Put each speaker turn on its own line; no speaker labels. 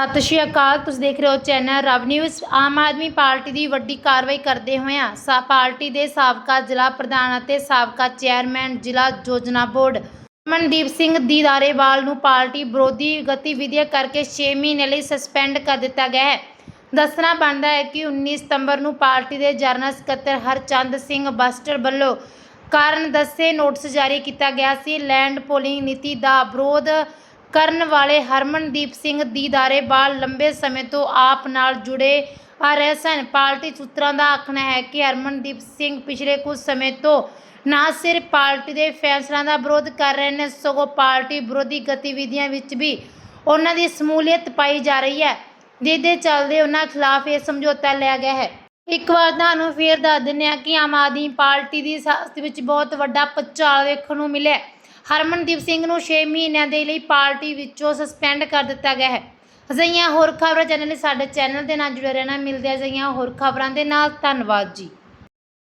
ਸਤਿ ਸ਼੍ਰੀ ਅਕਾਲ, ਤੁਸੀਂ ਦੇਖ ਰਹੇ ਹੋ ਚੈਨਲ ਰਵ ਨਿਊਜ਼। ਆਮ ਆਦਮੀ ਪਾਰਟੀ ਦੀ ਵੱਡੀ ਕਾਰਵਾਈ ਕਰਦੇ ਹੋਇਆਂ ਸਾ, ਪਾਰਟੀ ਦੇ ਸਾਬਕਾ ਜ਼ਿਲ੍ਹਾ ਪ੍ਰਧਾਨ ਅਤੇ ਸਾਬਕਾ ਚੇਅਰਮੈਨ ਜ਼ਿਲ੍ਹਾ ਯੋਜਨਾ ਬੋਰਡ ਮਨਦੀਪ ਸਿੰਘ ਦੀਦਾਰੇਵਾਲ ਨੂੰ ਪਾਰਟੀ ਵਿਰੋਧੀ ਗਤੀਵਿਧੀਆਂ ਕਰਕੇ 6 ਮਹੀਨੇ ਲਈ ਸਸਪੈਂਡ ਕਰ ਦਿੱਤਾ ਗਿਆ ਹੈ। ਦੱਸਣਾ ਬਣਦਾ ਹੈ ਕਿ 19 ਸਤੰਬਰ ਨੂੰ ਪਾਰਟੀ ਦੇ ਜਨਰਲ ਸਕੱਤਰ ਹਰਚੰਦ ਸਿੰਘ ਬਸਟਰ ਵੱਲੋਂ ਕਾਰਨ ਦੱਸੇ ਨੋਟਿਸ ਜਾਰੀ ਕੀਤਾ ਗਿਆ ਸੀ। ਲੈਂਡ ਪੋਲਿੰਗ ਨੀਤੀ ਦਾ ਵਿਰੋਧ ਕਰਨ ਵਾਲੇ ਹਰਮਨਦੀਪ ਸਿੰਘ ਦੀਦਾਰੇਵਾਲ ਲੰਬੇ ਸਮੇਂ ਤੋਂ ਆਪ ਨਾਲ ਜੁੜੇ ਆ ਰਹੇ ਸਨ। ਪਾਰਟੀ ਸੂਤਰਾਂ ਦਾ ਆਖਣਾ ਹੈ ਕਿ ਹਰਮਨਦੀਪ ਸਿੰਘ ਪਿਛਲੇ ਕੁਝ ਸਮੇਂ ਤੋਂ ਨਾ ਸਿਰਫ ਪਾਰਟੀ ਦੇ ਫੈਸਲਿਆਂ ਦਾ ਵਿਰੋਧ ਕਰ ਰਹੇ ਨੇ, ਸਗੋਂ ਪਾਰਟੀ ਵਿਰੋਧੀ ਗਤੀਵਿਧੀਆਂ ਵਿੱਚ ਵੀ ਉਹਨਾਂ ਦੀ ਸਮੂਲੀਅਤ ਪਾਈ ਜਾ ਰਹੀ ਹੈ, ਜਿਹਦੇ ਚੱਲਦੇ ਉਹਨਾਂ ਖਿਲਾਫ ਇਹ ਸਮਝੌਤਾ ਲਿਆ ਗਿਆ ਹੈ। ਇੱਕ ਵਾਰ ਤੁਹਾਨੂੰ ਫੇਰ ਦੱਸ ਦਿੰਦੇ ਹਾਂ ਕਿ ਆਮ ਆਦਮੀ ਪਾਰਟੀ ਦੀ ਸਿਆਸਤ ਵਿੱਚ ਬਹੁਤ ਵੱਡਾ ਭੁਚਾਲ ਵੇਖਣ ਨੂੰ ਮਿਲਿਆ। ਹਰਮਨਦੀਪ ਸਿੰਘ ਨੂੰ 6 ਮਹੀਨਿਆਂ ਦੇ ਲਈ ਪਾਰਟੀ ਵਿੱਚੋਂ ਸਸਪੈਂਡ ਕਰ ਦਿੱਤਾ ਗਿਆ ਹੈ। ਅਜਿਹੀਆਂ ਹੋਰ ਖਬਰਾਂ ਜਾਣਨ ਲਈ ਸਾਡੇ ਚੈਨਲ ਦੇ ਨਾਲ ਜੁੜੇ ਰਹਿਣਾ। ਮਿਲਦੇ ਆ ਅਜਿਹੀਆਂ ਹੋਰ ਖਬਰਾਂ ਦੇ ਨਾਲ। ਧੰਨਵਾਦ ਜੀ।